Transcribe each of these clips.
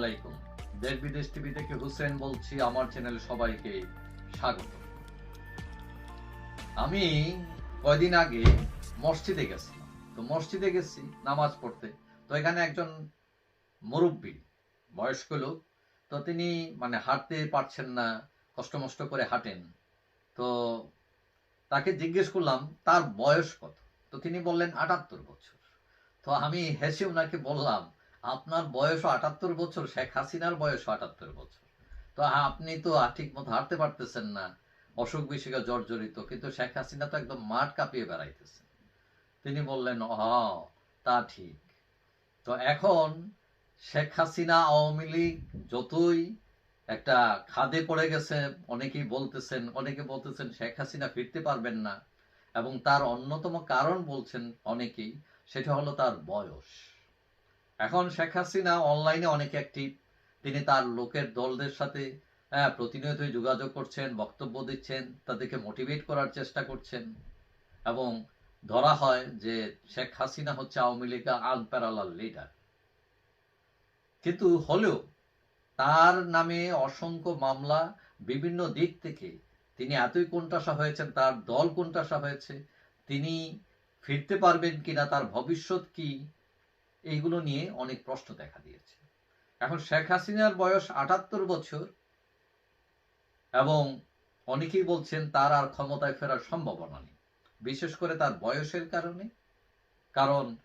আলাইকুম। দেশ বিদেশ টিভি থেকে হুসেন বলছি, আমার চ্যানেলে সবাইকে স্বাগত। আমি কয়দিন আগে মসজিদে গেছি তো মসজিদে গেছি, নামাজ পড়তে। তো এখানে একজন মুরব্বী, বয়স্ক লোক, তো তিনি মানে হাঁটতে পারছেন না, কষ্ট মষ্ট করে হাঁটেন। তো তাকে জিজ্ঞেস করলাম, তার বয়স কত? তো তিনি বললেন, আটাত্তর বছর। তো আমি হেসে ওনাকে বললাম আপনার বয়স আটাত্তর বছর, শেখ হাসিনার বয়স আটাত্তর বছর। তো আপনি তো ঠিক মতো হাঁটতে পারতেছেন না, অসুখ বিসুখে জর্জরিত, কিন্তু শেখ হাসিনা তো একদম মাঠ কাঁপিয়ে বেড়াইতেছেন তিনি বললেন হ তা ঠিক। তো এখন শেখ হাসিনা আওয়ামী লীগ যতই একটা খাদে পড়ে গেছে, অনেকেই বলতেছেন, অনেকে বলতেছেন শেখ হাসিনা ফিরতে পারবেন না, এবং তার অন্যতম কারণ বলছেন অনেকেই, সেটা হলো তার বয়স। এখন শেখ হাসিনা অনলাইনে অনেক অ্যাক্টিভ তিনি তার লোকের দলদের সাথে প্রতিনিয়তই যোগাযোগ করছেন, বক্তব্য দিচ্ছেন, তাদেরকে মোটিভেট করার চেষ্টা করছেন। এবং ধরা হয় যে শেখ হাসিনা হচ্ছে আওয়ামী লীগের আনপ্যারালাল লিডার কিন্তু হলেও তার নামে অসংখ্য মামলা বিভিন্ন দিক থেকে তিনি এতই কোণঠাসা হয়েছেন, তার দল কোণঠাসা হয়েছে, তিনি ফিরতে পারবেন কিনা, তার ভবিষ্যৎ কি এইগুলো নিয়ে অনেক প্রশ্ন দেখা দিয়েছে। এখন শেখ হাসিনার বয়স আটাত্তর বছর এবং অনেকেই বলছেন তার আর ক্ষমতায় ফেরার সম্ভাবনা নেই। বিশেষ করে তার বয়সের কারণে। কারণ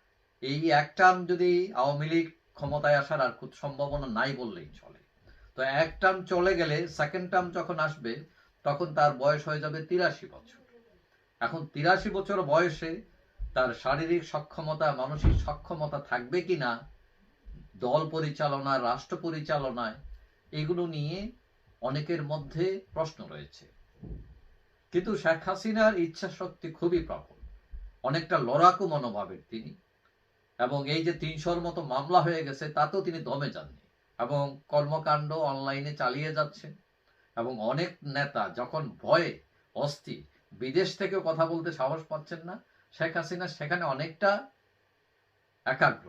এই এক টার্ম যদি আওয়ামী লীগ ক্ষমতায় আসার আর খুব সম্ভাবনা নাই বললেই চলে। তো এক টার্ম চলে গেলে সেকেন্ড টার্ম যখন আসবে, তখন তার বয়স হয়ে যাবে তিরাশি বছর। এখন তিরাশি বছর বয়সে তার শারীরিক সক্ষমতা, মানসিক সক্ষমতা থাকবে কিনা, দল পরিচালনা, রাষ্ট্র পরিচালনায় এগুলো নিয়ে অনেকের মধ্যে প্রশ্ন রয়েছে। কিন্তু শেখ হাসিনার ইচ্ছা শক্তি খুবই প্রবল। অনেকটা লড়াকু মনোভাবের তিনি। এবং এই যে তিনশোর মতো মামলা হয়ে গেছে, তাতেও তিনি দমে যাননি। এবং কর্মকাণ্ড অনলাইনে চালিয়ে যাচ্ছেন। এবং অনেক নেতা যখন ভয়ে, অস্থির, বিদেশ থেকেও কথা বলতে সাহস পাচ্ছেন না শেখ হাসিনা সেখানে অনেকটা একাগ্র।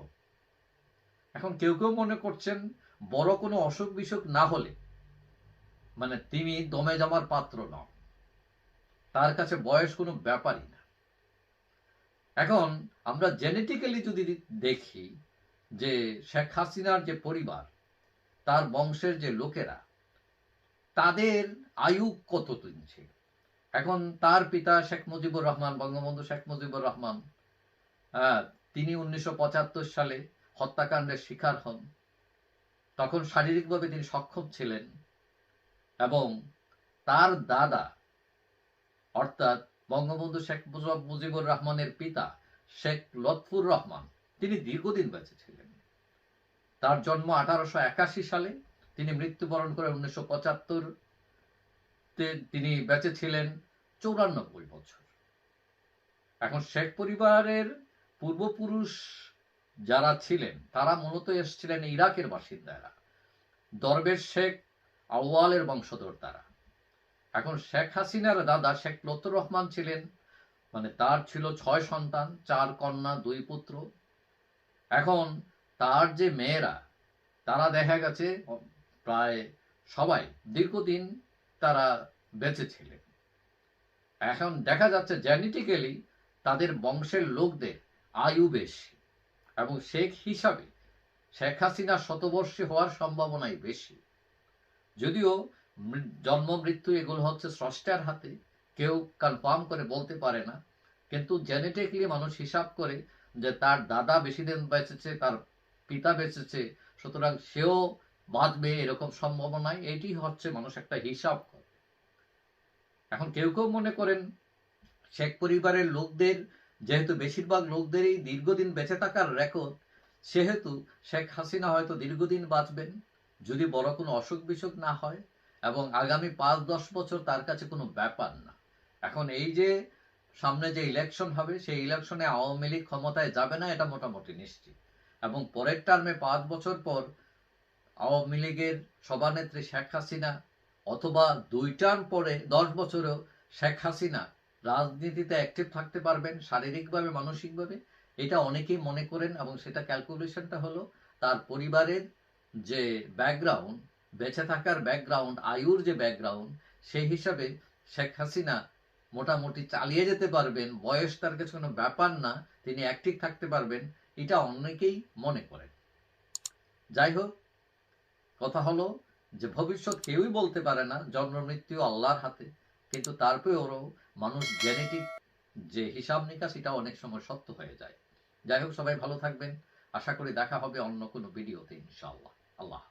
এখন কেউ কেউ মনে করছেন বড় কোনো অসুখ বিসুখ না হলে মানে তিনি দমে জমার পাত্র নন, তার কাছে বয়স কোনো ব্যাপারই না। এখন আমরা জেনেটিক্যালি যদি দেখি যে শেখ হাসিনার যে পরিবার, তার বংশের যে লোকেরা, তাদের আয়ু কত ছিল? এখন তার পিতা শেখ মুজিবুর রহমান, বঙ্গবন্ধু শেখ মুজিবুর রহমান তিনি উনিশশো পঁচাত্তর সালে হত্যাকাণ্ডের শিকার হন। তখন শারীরিকভাবে তিনি সক্ষম ছিলেন এবং তার দাদা, অর্থাৎ বঙ্গবন্ধু শেখ মুজিব- মুজিবুর রহমানের পিতা শেখ লতফুর রহমান, তিনি দীর্ঘদিন বেঁচে ছিলেন। তার জন্ম আঠারোশো একাশি সালে, তিনি মৃত্যুবরণ করে উনিশশো পঁচাত্তর তিনি বেঁচে ছিলেন। চৌরানব্বই বছর। এখন শেখ পরিবারের পূর্বপুরুষ যারা ছিলেন, তারা মূলত এসেছিলেন ইরাকের বাসিন্দারা। দরবেশ শেখ, আউয়ালের বংশধর তারা। এখন শেখ হাসিনার দাদা শেখ লতুর রহমান ছিলেন মানে তার ছিল ছয় সন্তান, চার কন্যা, দুই পুত্র। এখন তার যে মেয়েরা, তারা দেখা গেছে, প্রায় সবাই দীর্ঘদিন তারা বেঁচে ছিলেন। এখন দেখা যাচ্ছে জেনেটিক্যালি তাদের বংশের লোকদের আয়ু বেশি এবং শেখ হিসাবে শেখ হাসিনা শতবর্ষী হওয়ার সম্ভাবনাই বেশি। যদিও জন্ম মৃত্যু এগুলো হচ্ছে স্রষ্টার হাতে, কেউ কনফার্ম করে বলতে পারে না। কিন্তু জেনেটিকলি মানুষ হিসাব করে যে তার দাদা বেশি দিন বেঁচেছে, তার পিতা বেঁচেছে, সুতরাং সেও বাঁচবে এরকম সম্ভাবনায় এটি হচ্ছে মানুষ একটা হিসাব করে। এখন কেউ কেউ মনে করেন শেখ পরিবারের লোকদের, যেহেতু বেশিরভাগ লোকদেরই দীর্ঘদিন বেঁচে থাকার রেকর্ড সেহেতু শেখ হাসিনা হয়তো দীর্ঘদিন বাঁচবেন, যদি বড় কোনো অসুখ বিসুখ না হয় এবং আগামী পাঁচ, দশ বছর তার কাছে কোনো ব্যাপার না। এখন এই যে সামনে যে ইলেকশন হবে, সেই ইলেকশনে আওয়ামী লীগ ক্ষমতায় যাবে না, এটা মোটামুটি নিশ্চিত। এবং পরের টার্মে পাঁচ বছর পর আওয়ামী লীগের সভানেত্রী শেখ হাসিনা অথবা দুই টার্ম পরে দশ বছরেও শেখ হাসিনা রাজনীতিতে অ্যাক্টিভ থাকতে পারবেন, শারীরিকভাবে, মানসিকভাবে, এটা অনেকেই মনে করেন এবং সেটা ক্যালকুলেশনটা হলো তার পরিবারের যে ব্যাকগ্রাউন্ড বেঁচে থাকার ব্যাকগ্রাউন্ড আয়ুর যে ব্যাকগ্রাউন্ড সেই হিসাবে শেখ হাসিনা মোটামুটি চালিয়ে যেতে পারবেন, বয়স তার কাছে কোনো ব্যাপার না, তিনি অ্যাক্টিভ থাকতে পারবেন, এটা অনেকেই মনে করেন। যাই হোক, কথা হলো যে ভবিষ্যৎ কেউই বলতে পারে না, জন্ম, মৃত্যু আল্লাহর হাতে। কিন্তু তারপরেও মানুষ জেনেটিক যে হিসাব নিকাশ, এটা অনেক সময় সত্য হয়ে যায়। যাই হোক, সবাই ভালো থাকবেন। আশা করি দেখা হবে অন্য কোনো ভিডিওতে, ইনশাআল্লাহ। আল্লাহ।